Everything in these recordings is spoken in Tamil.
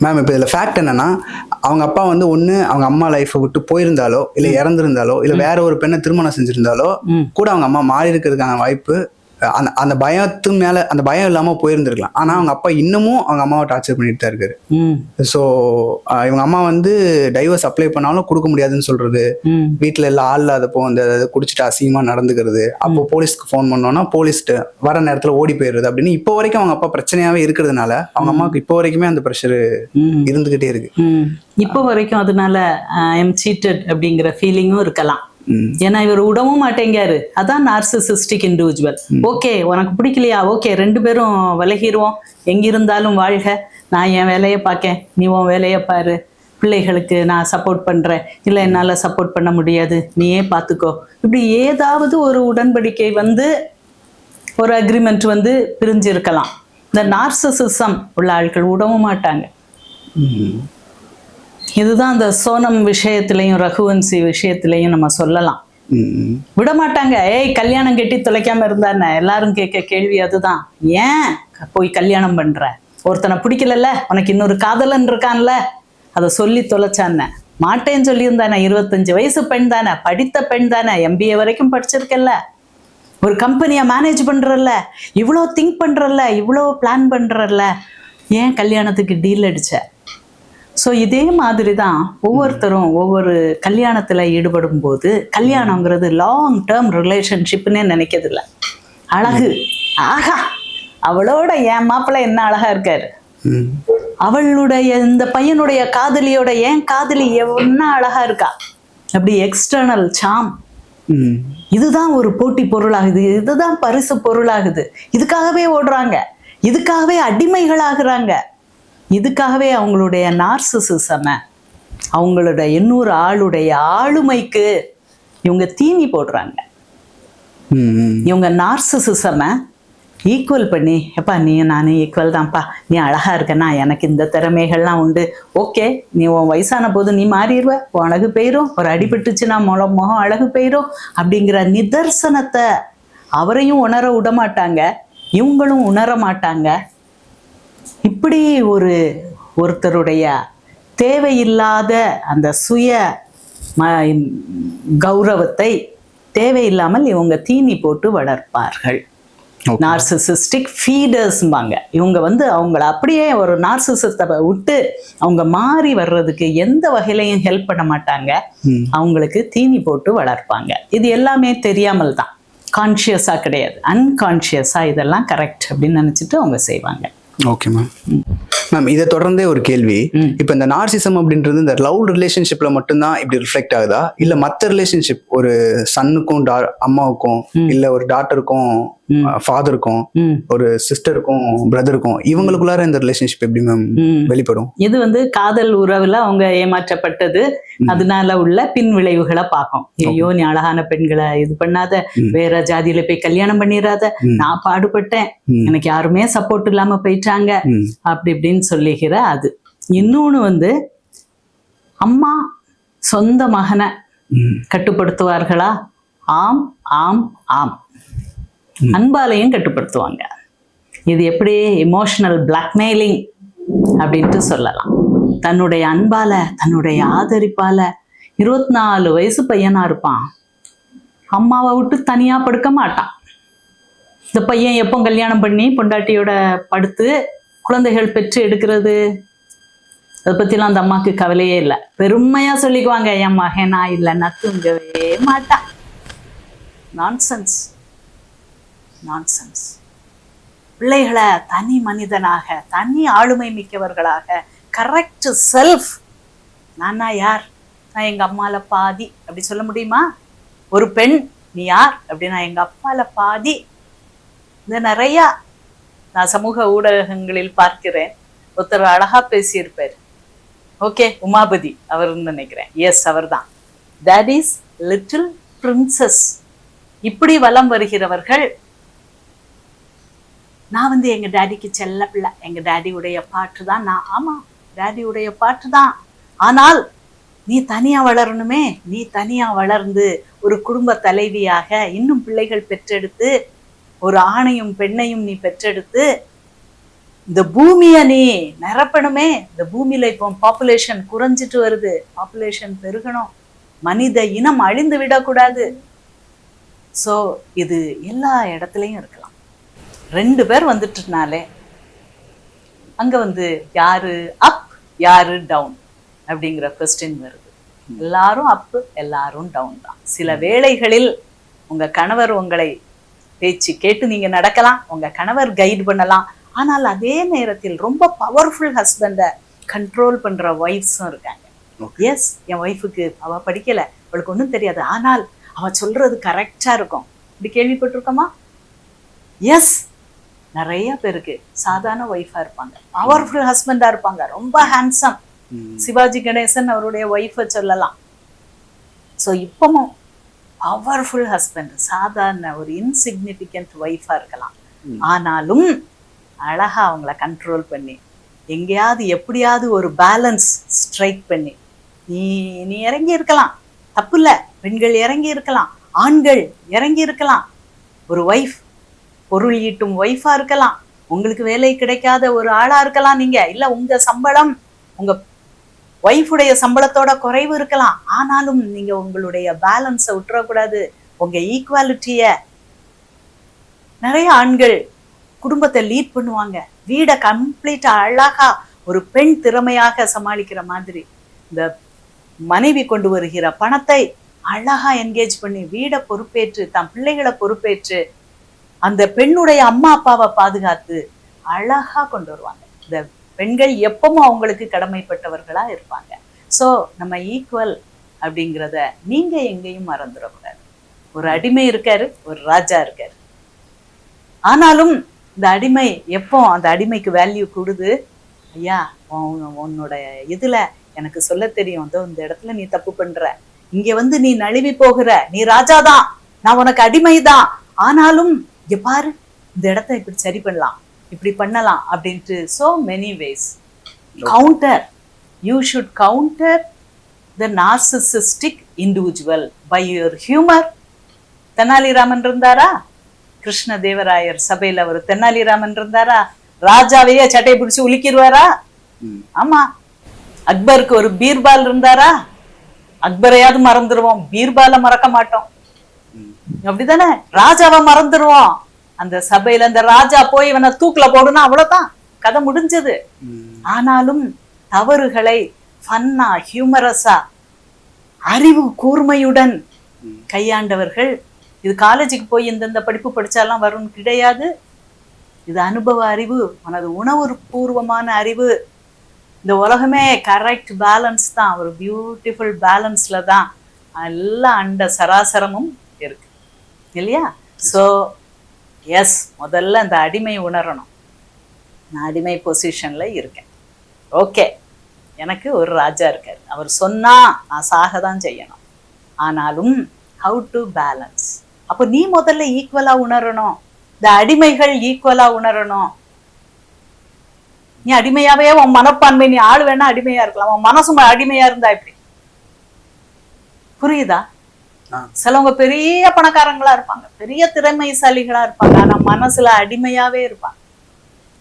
மேம் இப்போ இதில் ஃபேக்ட் என்னன்னா அவங்க அப்பா வந்து ஒன்று அவங்க அம்மா லைஃப்பை விட்டு போயிருந்தாலோ இல்லை இறந்துருந்தாலோ இல்லை வேற ஒரு பெண்ணை திருமணம் செஞ்சிருந்தாலோ. கூட அவங்க அம்மா மாறி இருக்கிறதுக்கான வாய்ப்பு அந்த அந்த பயத்து மேல அந்த பயம் இல்லாம போயிருந்திருக்கலாம். ஆனா அவங்க அப்பா இன்னமும் அவங்க அம்மாவை டார்ச்சர் பண்ணிட்டு தான் இருக்காரு. ஸோ இவங்க அம்மா வந்து டைவர்ஸ் அப்ளை பண்ணாலும் கொடுக்க முடியாதுன்னு சொல்றது. வீட்டில் எல்லாம் ஆள் இல்லாதப்போ அந்த குடிச்சிட்டு அசிங்கமா நடந்துக்கிறது. அப்போ போலீஸ்க்கு ஃபோன் பண்ணோம்னா போலீஸ்ட்டு வர நேரத்துல ஓடி போயிடுறது அப்படின்னு இப்போ வரைக்கும் அவங்க அப்பா பிரச்சனையாவே இருக்கிறதுனால அவங்க அம்மாவுக்கு இப்போ வரைக்குமே அந்த ப்ரெஷர் இருந்துகிட்டே இருக்கு. இப்போ வரைக்கும் அதனால எம் சீட்டட் அப்படிங்கிற ஃபீலிங்கும் இருக்கலாம். ஏன்னா இவர் விடவும் மாட்டேங்காரு அதான் நார்சிசிஸ்டிக் இண்டிவிஜுவல் ஓகே உனக்கு பிடிக்கலையா? ஓகே ரெண்டு பேரும் விலகிருவோம். எங்கிருந்தாலும் வாழ்க. நான் என் வேலையை பார்க்கேன். நீ உன் வேலையை பாரு. பிள்ளைகளுக்கு நான் சப்போர்ட் பண்ணுறேன் இல்லை என்னால் சப்போர்ட் பண்ண முடியாது. நீயே பார்த்துக்கோ. இப்படி ஏதாவது ஒரு உடன்படிக்கை வந்து ஒரு அக்ரிமெண்ட் வந்து பிரிஞ்சிருக்கலாம். இந்த நார்சிசிசம் உள்ள ஆட்கள் விடவும் மாட்டாங்க. இதுதான் அந்த சோனம் விஷயத்திலையும் ரகுவன்சி விஷயத்திலையும் நம்ம சொல்லலாம். விட மாட்டாங்க ஏய் கல்யாணம் கட்டி தொலைக்காம இருந்தானே? எல்லாரும் கேட்க கேள்வி அதுதான். ஏன் போய் கல்யாணம் பண்ற? ஒருத்தனை பிடிக்கலல்ல? உனக்கு இன்னொரு காதலன் இருக்கான்ல? அதை சொல்லி தொலைச்சானே? மாட்டேன்னு சொல்லியிருந்தானே? இருபத்தஞ்சு வயசு பெண் தானே? படித்த பெண் தானே? எம்பிஏ வரைக்கும் படிச்சிருக்கல்ல? ஒரு கம்பெனியை மேனேஜ் பண்றல்ல? இவ்வளோ திங்க் பண்றல்ல? இவ்வளோ பிளான் பண்றல்ல? ஏன் கல்யாணத்துக்கு டீல் அடிச்ச? ஸோ இதே மாதிரி தான் ஒவ்வொருத்தரும் ஒவ்வொரு கல்யாணத்தில் ஈடுபடும் போது கல்யாணங்கிறது லாங் டேர்ம் ரிலேஷன்ஷிப்னே நினைக்கிறதில்ல. அழகு. ஆஹா! அவளோட என் மாப்பிள்ளை என்ன அழகா இருக்காரு. ம். அவளுடைய இந்த பையனுடைய காதலியோட ஏன் காதலி என்ன அழகா இருக்கா? அப்படி எக்ஸ்டர்னல் சாம் ம். இதுதான் ஒரு போட்டி பொருளாகுது. இதுதான் பரிசு பொருளாகுது. இதுக்காகவே ஓடுறாங்க. இதுக்காகவே அடிமைகளாகிறாங்க. இதுக்காகவே அவங்களுடைய நார்சிசிசம அவங்களோட இன்னொரு ஆளுடைய ஆளுமைக்கு இவங்க தீனி போடுறாங்க. இவங்க நார்சிசிசம ஈக்குவல் பண்ணி எப்பா நீ நானே ஈக்குவல் தான்ப்பா. நீ அழகா இருக்கனா? எனக்கு இந்த திறமைகள்லாம் உண்டு. ஓகே நீ உன் வயசான போது நீ மாறிடுவ. உன் அழகு போயிரும். ஒரு அடிபட்டுச்சுன்னா முகம் முகம் அழகு போயிரும். அப்படிங்கிற நிதர்சனத்தை அவரையும் உணர விட மாட்டாங்க இவங்களும் உணர மாட்டாங்க. இப்படி ஒரு ஒருத்தருடைய தேவையில்லாத அந்த சுய கௌரவத்தை தேவையில்லாமல் இவங்க தீனி போட்டு வளர்ப்பார்கள். நார்சிசிஸ்டிக் ஃபீடர்ஸ்பாங்க இவங்க வந்து அவங்கள அப்படியே ஒரு நார்சிசத்தை விட்டு அவங்க மாறி வர்றதுக்கு எந்த வகையிலையும் ஹெல்ப் பண்ண மாட்டாங்க. அவங்களுக்கு தீனி போட்டு வளர்ப்பாங்க. இது எல்லாமே தெரியாமல் தான். கான்ஷியஸாக கிடையாது. அன்கான்ஷியஸாக இதெல்லாம் கரெக்ட் அப்படின்னு நினச்சிட்டு அவங்க செய்வாங்க. ஓகே மேம் இதை தொடர்ந்தே ஒரு கேள்வி. இப்போ இந்த நார்சிசம் அப்படின்றது இந்த லவ் ரிலேஷன்ஷிப்ல மட்டும்தான் இப்படி ரிஃப்ளெக்ட் ஆகுதா இல்ல மத்த ரிலேஷன்ஷிப் ஒரு சன்னுக்கும் அம்மாவுக்கும் இல்ல ஒரு டாட்டருக்கும். ஃபாதருக்கும் ஒரு சிஸ்டருக்கும் பிரதருக்கும் இவங்களுக்குள்ளார இந்த ரிலேஷன்ஷிப் எப்படி மேம் வெளிப்படும் இது வந்து காதல் உறவுல அவங்க ஏமாற்றப்பட்டது அதனால உள்ள பின் விளைவுகளை பார்க்கும் ஐயோ நீ அழகான பெண்களை இது பண்ணாத. வேற ஜாதியில போய் கல்யாணம் பண்ணிடாத. நான் பாடுபட்டேன். எனக்கு யாருமே சப்போர்ட் இல்லாம போயிட்டாங்க. அப்படி இப்படின்னு சொல்லிக்கிற அது. இன்னொன்னு வந்து அம்மா சொந்த மகனை. கட்டுப்படுத்துவார்களா? ஆம் ஆம் ஆம். அன்பாலையும் கட்டுப்படுத்துவாங்க. இது எப்படி? இமோஷனல் பிளாக்மெயிலிங் அப்படின்ட்டு சொல்லலாம். தன்னுடைய அன்பால தன்னுடைய ஆதரிப்பால இருபத்தி நாலு வயசு பையனா இருப்பான். அம்மாவை விட்டு தனியா படுக்க மாட்டான். இந்த பையன் எப்போ கல்யாணம் பண்ணி பொண்டாட்டியோட படுத்து குழந்தைகள் பெற்று எடுக்கிறது. அதை பற்றிலாம் அந்த அம்மாவுக்கு கவலையே இல்லை. பெருமையா சொல்லிக்குவாங்க என் மகனா இல்லைன்னா தூங்கவே மாட்டான் நான்சென்ஸ் நான்சென்ஸ் பிள்ளைகளை தனி மனிதனாக தனி ஆளுமை மிக்கவர்களாக கரெக்ட் செல்ஃப் நானா யார்? நான் எங்க அம்மால பாதி. அப்படி சொல்ல முடியுமா? ஒரு பெண் நீ யார்? அப்படின்னா எங்கள் அப்பால பாதி. இந்த நிறையா நான் சமூக ஊடகங்களில் பார்க்கிறேன். ஒருத்தர் அழகா பேசியிருப்பார். ஓகே உமாபதி அவர்னு நினைக்கிறேன். எஸ் அவர்தான். தட் இஸ் லிட்டில் பிரின்சஸ் இப்படி வலம் வருகிறவர்கள் நான் வந்து எங்க டாடிக்கு செல்ல பிள்ளை. எங்க டேடியுடைய பாட்டு தான் நான். ஆமா டேடியுடைய பாட்டு தான். ஆனால் நீ தனியா வளரணுமே. நீ தனியா வளர்ந்து ஒரு குடும்ப தலைவியாக இன்னும் பிள்ளைகள் பெற்றெடுத்து ஒரு ஆணையும் பெண்ணையும் நீ பெற்றெடுத்து இந்த பூமியை நீ நிரப்பணுமே. இந்த பூமியில இப்போ பாப்புலேஷன் குறைஞ்சிட்டு வருது. பாப்புலேஷன் பெருகணும். மனித இனம் அழிந்து விடக்கூடாது. ஸோ இது எல்லா இடத்துலையும் இருக்கலாம். ரெண்டு பேர் வந்துட்டுனாலே அங்க வந்து யாரு அப் யாரு டவுன் அப்படிங்கிற கொஸ்டின் வருது. எல்லாரும் அப்பு எல்லாரும் டவுன் தான். சில வேளைகளில் உங்க கணவர் உங்களை பேச்சு கேட்டு நீங்க நடக்கலாம் உங்க கணவர் கைட் பண்ணலாம். ஆனால் அதே நேரத்தில் ரொம்ப பவர்ஃபுல் ஹஸ்பண்டை கண்ட்ரோல் பண்ற ஒய்ஃப்ஸும் இருக்காங்க. எஸ் என் ஒய்ஃபுக்கு அவ படிக்கல அவளுக்கு ஒன்றும் தெரியாது. ஆனால் அவ சொல்றது கரெக்டா இருக்கும். இப்படி கேள்விப்பட்டிருக்கோமா? எஸ் நிறைய பேருக்கு சாதாரண ஒய்ஃபா இருப்பாங்க. பவர்ஃபுல் ஹஸ்பண்டா இருப்பாங்க. ரொம்ப ஹேண்ட்ஸம் சிவாஜி கணேசன் அவருடைய ஒய்ஃபை சொல்லலாம். ஸோ இப்பவும் பவர்ஃபுல் ஹஸ்பண்ட் சாதாரண ஒரு இன்சிக்னிஃபிகண்ட் ஒய்ஃபா இருக்கலாம். ஆனாலும் அழகா அவங்கள கண்ட்ரோல் பண்ணி எங்கேயாவது எப்படியாவது ஒரு பேலன்ஸ் ஸ்ட்ரைக் பண்ணி நீ நீ இறங்கி இருக்கலாம். தப்பு இல்ல பெண்கள் இறங்கி இருக்கலாம். ஆண்கள் இறங்கி இருக்கலாம். ஒரு ஒய்ஃப் பொருள் ஈட்டும் ஒய்ஃபா இருக்கலாம். உங்களுக்கு வேலை கிடைக்காத ஒரு ஆளா இருக்கலாம் நீங்க. இல்ல உங்க சம்பளம் உங்க ஒய்ஃபுடைய சம்பளத்தோட குறைவு இருக்கலாம். ஆனாலும் நீங்க உங்களுடைய பேலன்ஸை விட்டுறக்கூடாது உங்க ஈக்குவாலிட்டிய நிறைய ஆண்கள் குடும்பத்தை லீட் பண்ணுவாங்க. வீடை கம்ப்ளீட்டா அழகா ஒரு பெண் திறமையாக சமாளிக்கிற மாதிரி. இந்த மனைவி கொண்டு வருகிற பணத்தை அழகா என்கேஜ் பண்ணி வீடை பொறுப்பேற்று தன் பிள்ளைகளை பொறுப்பேற்று அந்த பெண்ணுடைய அம்மா அப்பாவை பாதுகாத்து அழகா கொண்டு வருவாங்க. இந்த பெண்கள் எப்பவும் அவங்களுக்கு கடமைப்பட்டவர்களா இருப்பாங்க. ஸோ நம்ம ஈக்குவல் அப்படிங்கிறத நீங்க எங்கேயும் மறந்துடக்கூடாது. ஒரு அடிமை இருக்காரு ஒரு ராஜா இருக்காரு. ஆனாலும் இந்த அடிமை எப்போ அந்த அடிமைக்கு வேல்யூ கூடுது? ஐயா உன்னோட இதுல எனக்கு சொல்ல தெரியும். வந்து இந்த இடத்துல நீ தப்பு பண்ற. இங்க வந்து நீ நழுவி போகிற. நீ ராஜா தான். நான் உனக்கு அடிமைதான். ஆனாலும் இங்க பாரு இந்த இடத்த இப்படி சரி பண்ணலாம். இப்படி பண்ணலாம் அப்படின்ட்டு so many ways. Counter you should counter the narcissistic individual by your humour Tenaliraman இருந்தாரா? கிருஷ்ண தேவராயர் சபையில ஒரு தெனாலிராமன் இருந்தாரா? ராஜாவையே சட்டை பிடிச்சு உலுக்கிடுவாரா. ஆமா. அக்பருக்கு ஒரு பீர்பால் இருந்தாரா? அக்பரையாவது மறந்துடுவோம் பீர்பாலை மறக்க மாட்டோம். அப்படிதானே? ராஜாவை மறந்துடுவோம் அந்த சபையில அந்த ராஜா போய் இவனை தூக்குல போடுனா அவ்வளவுதான். கதை முடிஞ்சது. ஆனாலும் தவறுகளை ஃபன்னா ஹியூமரஸா அறிவு கூர்மையுடன். கையாண்டவர்கள். இது காலேஜுக்கு போய் இந்தந்த படிப்பு படிச்சாலாம் வரும்னு கிடையாது. இது அனுபவ அறிவு மனது உணவு பூர்வமான அறிவு. இந்த உலகமே கரெக்ட் பேலன்ஸ் தான். ஒரு பியூட்டிஃபுல் பேலன்ஸ்ல தான். எல்லா அண்ட சராசரமும் இருக்கு. இல்லையா? ஸோ எஸ் முதல்ல அந்த அடிமை உணரணும். நான் அடிமை பொசிஷன்ல இருக்கேன். ஓகே எனக்கு ஒரு ராஜா இருக்காரு. அவர் சொன்னா நான் சாக தான் செய்யணும். ஆனாலும் ஹவு டு பேலன்ஸ் அப்போ நீ முதல்ல ஈக்குவலா உணரணும். இந்த அடிமைகள் ஈக்குவலா உணரணும். நீ அடிமையாவே உன் மனப்பான்மை நீ ஆள் வேணா அடிமையா இருக்கலாம். உன் மனசும் அடிமையா இருந்தா எப்படி? புரியுதா? சிலவங்க பெரிய பணக்காரங்களா இருப்பாங்க. பெரிய திறமைசாலிகளா இருப்பாங்க. ஆனா மனசுல அடிமையாவே இருப்பாங்க.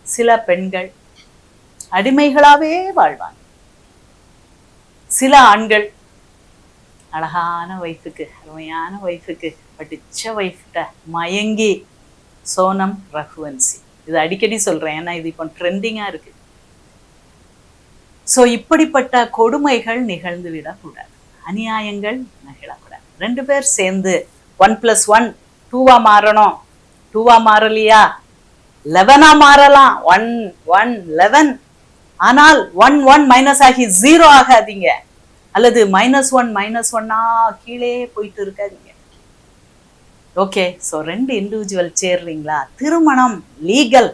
சில பெண்கள் அடிமைகளாவே வாழ்வாங்க. சில ஆண்கள் அழகான ஒய்ஃபுக்கு அருமையான ஒய்ஃபுக்கு படிச்ச ஒய்ஃப்கிட்ட மயங்கி சோனம் ரகுவன்சி. இது அடிக்கடி சொல்றேன். ஏன்னா இது இப்போ ட்ரெண்டிங்கா இருக்கு. ஸோ இப்படிப்பட்ட கொடுமைகள் நிகழ்ந்து விடக்கூடாது அநியாயங்கள் நிகழக்கூடாது. ரெண்டு பேர் சேர்ந்து ஒன் பிளஸ் ஒன் டூவா மாறணும். டூவா மாறலையா? லெவனா மாறலாம். ஒன் ஒன் லெவன் ஆனால் ஒன் ஒன் மைனஸ் ஆகி ஜீரோ ஆகாதீங்க. அல்லது மைனஸ் ஒன் மைனஸ் ஒன்னா கீழே போயிட்டு இருக்காதீங்க. ஓகே ஸோ ரெண்டு இண்டிவிஜுவல் சேர்றீங்களா? திருமணம் லீகல்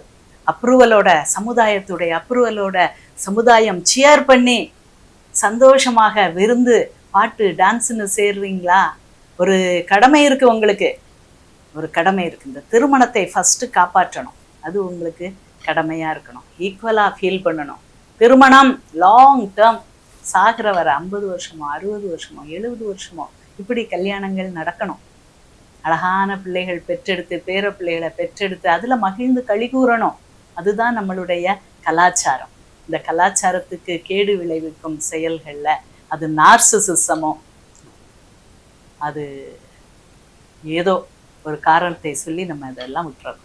அப்ரூவலோட சமுதாயத்துடைய அப்ரூவலோட சமுதாயம் சியர் பண்ணி சந்தோஷமாக விருந்து பாட்டு டான்ஸ்னு சேர்றீங்களா? ஒரு கடமை இருக்கு உங்களுக்கு. ஒரு கடமை இருக்கு. இந்த திருமணத்தை ஃபஸ்ட்டு காப்பாற்றணும். அது உங்களுக்கு கடமையா இருக்கணும். ஈக்குவலா ஃபீல் பண்ணணும். திருமணம் லாங் டேர்ம் சாகிற வர ஐம்பது வருஷமோ அறுபது வருஷமோ எழுபது வருஷமோ இப்படி கல்யாணங்கள் நடக்கணும். அழகான பிள்ளைகள் பெற்றெடுத்து பேர பிள்ளைகளை பெற்றெடுத்து அதுல மகிழ்ந்து களி கூறணும். அதுதான் நம்மளுடைய கலாச்சாரம். இந்த கலாச்சாரத்துக்கு கேடு விளைவிக்கும் செயல்கள்ல அது நார்சிசிசமோ அது ஏதோ ஒரு காரணத்தை சொல்லி நம்ம இதெல்லாம் விட்டுறோம்